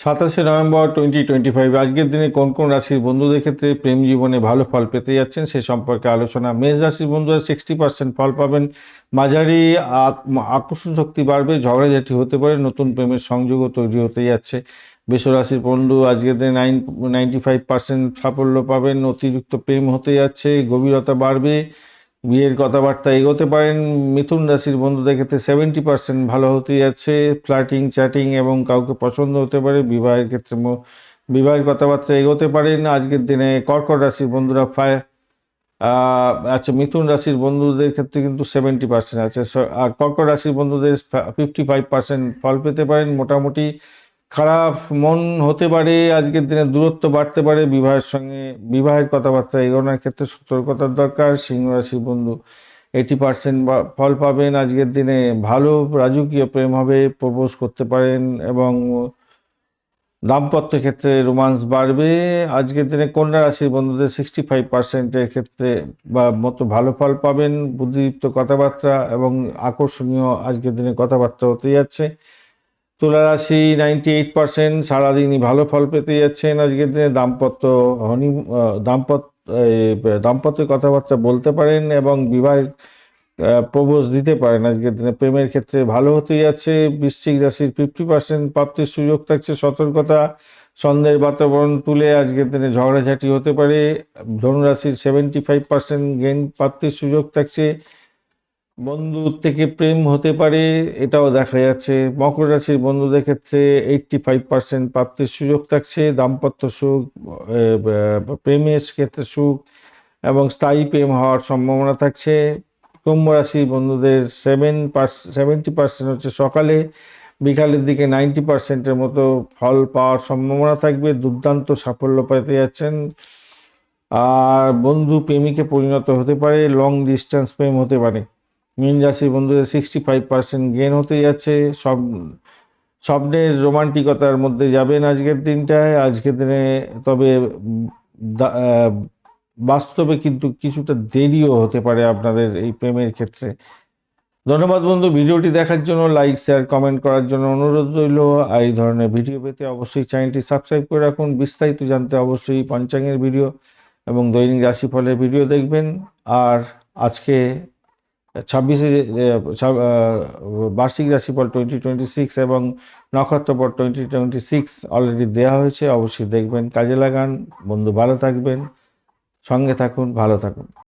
সাতাশে November twenty twenty five আজকের দিনে কোন কোন রাশির বন্ধুদের ক্ষেত্রে প্রেম জীবনে ভালো ফল পেতে যাচ্ছেন সে সম্পর্কে আলোচনা। মেষ রাশির বন্ধুরা সিক্সটি পার্সেন্ট ফল পাবেন। মাঝারি আকর্ষণ শক্তি বাড়বে, ঝগড়াঝাটি হতে পারে, নতুন প্রেমের সংযোগও তৈরি হতে যাচ্ছে। রাশির বন্ধু আজকের দিনে নাইন নাইনটি ফাইভ পার্সেন্ট সাফল্য পাবেন, অতিরিক্ত প্রেম হতে যাচ্ছে, গভীরতা বাড়বে। বিয়ের কথাবার্তা এগোতে পারেন। মিথুন রাশির বন্ধুদের ক্ষেত্রে সেভেন্টি পার্সেন্ট ভালো হতে যাচ্ছে। ফ্ল্যাটিং চ্যাটিং এবং কাউকে পছন্দ হতে পারে। বিবাহের ক্ষেত্রে বিবাহের কথাবার্তা এগোতে পারেন। আজকের দিনে কর্কট রাশির বন্ধুরা ফায় আচ্ছা মিথুন রাশির বন্ধুদের ক্ষেত্রে কিন্তু সেভেন্টি পার্সেন্ট আছে। আর কর্কট রাশির বন্ধুদের ফিফটি ফাইভ পার্সেন্ট ফল পেতে পারেন। মোটামুটি খারাপ মন হতে পারে, আজকের দিনে দূরত্ব বাড়তে পারে, বিবাহের সঙ্গে বিবাহের কথাবার্তা এগোনোর ক্ষেত্রে সতর্কতার দরকার। সিংহ রাশির বন্ধু এইটি পার্সেন্ট ফল পাবেন, আজকের দিনে ভালো রাজকীয় প্রেম হবে, প্রপোজ করতে পারেন এবং দাম্পত্য ক্ষেত্রে রোমান্স বাড়বে। আজকের দিনে কন্যা রাশির বন্ধুদের সিক্সটি ফাইভ পার্সেন্টের ক্ষেত্রে বা মতো ভালো ফল পাবেন, বুদ্ধিদীপ্ত কথাবার্তা এবং আকর্ষণীয় আজকের দিনে কথাবার্তা হতে যাচ্ছে। তুলা রাশি নাইনটি এইট পার্সেন্ট সারাদিনই ভালো ফল পেতে যাচ্ছেন। আজকের দিনে দাম্পত্য হনি দাম্পত্য দাম্পত্যের কথাবার্তা বলতে পারেন এবং বিবাহের প্রবোজ দিতে পারেন। আজকের দিনে প্রেমের ক্ষেত্রে ভালো হতে যাচ্ছে। বৃশ্চিক রাশির ফিফটি পার্সেন্ট প্রাপ্তির সুযোগ থাকছে সতর্কতা। সন্দেহের বাতাবরণ তুলে আজকের দিনে ঝগড়াঝাটি হতে পারে। ধনুরাশির সেভেন্টি ফাইভ পার্সেন্ট গেন প্রাপ্তির সুযোগ থাকছে। বন্ধু থেকে প্রেম হতে পারে, এটাও দেখা যাচ্ছে। মকর রাশির বন্ধুদের ক্ষেত্রে এইটটি ফাইভ পার্সেন্ট প্রাপ্তির সুযোগ থাকছে, দাম্পত্য সুখ প্রেমের ক্ষেত্রে সুখ এবং স্থায়ী প্রেম হওয়ার সম্ভাবনা থাকছে। কুম্ভ রাশির বন্ধুদের সেভেন সেভেন্টি পার্সেন্ট হচ্ছে সকালে, বিকালের দিকে নাইনটি পার্সেন্টের মতো ফল পাওয়ার সম্ভাবনা থাকবে, দুর্দান্ত সাফল্য পেতে যাচ্ছেন। আর বন্ধু প্রেমিকে পরিণত হতে পারে লং ডিস্টেন্স প্রেম হতে পারে। মীন রাশির বন্ধুদের সিক্সটি ফাইভ পার্সেন্ট গেন হতে যাচ্ছে। সব, স্বপ্নের রোমান্টিকতার মধ্যে যাবেন আজকের দিনটায়। আজকের দিনে তবে বাস্তবে কিন্তু কিছুটা দেরিও হতে পারে আপনাদের এই প্রেমের ক্ষেত্রে। ধন্যবাদ বন্ধু, ভিডিওটি দেখার জন্য লাইক শেয়ার কমেন্ট করার জন্য অনুরোধ রইল। আর এই ধরনের ভিডিও পেতে অবশ্যই চ্যানেলটি সাবস্ক্রাইব করে রাখুন। বিস্তারিত জানতে অবশ্যই পঞ্চাঙ্গের ভিডিও এবং দৈনিক রাশিফলের ভিডিও দেখবেন। আর আজকে ছাব্বিশে বার্ষিক রাশিফল টোয়েন্টি টোয়েন্টি সিক্স এবং নক্ষত্রপর টোয়েন্টি টোয়েন্টি সিক্স অলরেডি দেওয়া হয়েছে, অবশ্যই দেখবেন, কাজে লাগান, বন্ধু ভালো থাকবেন, সঙ্গে থাকুন, ভালো থাকুন।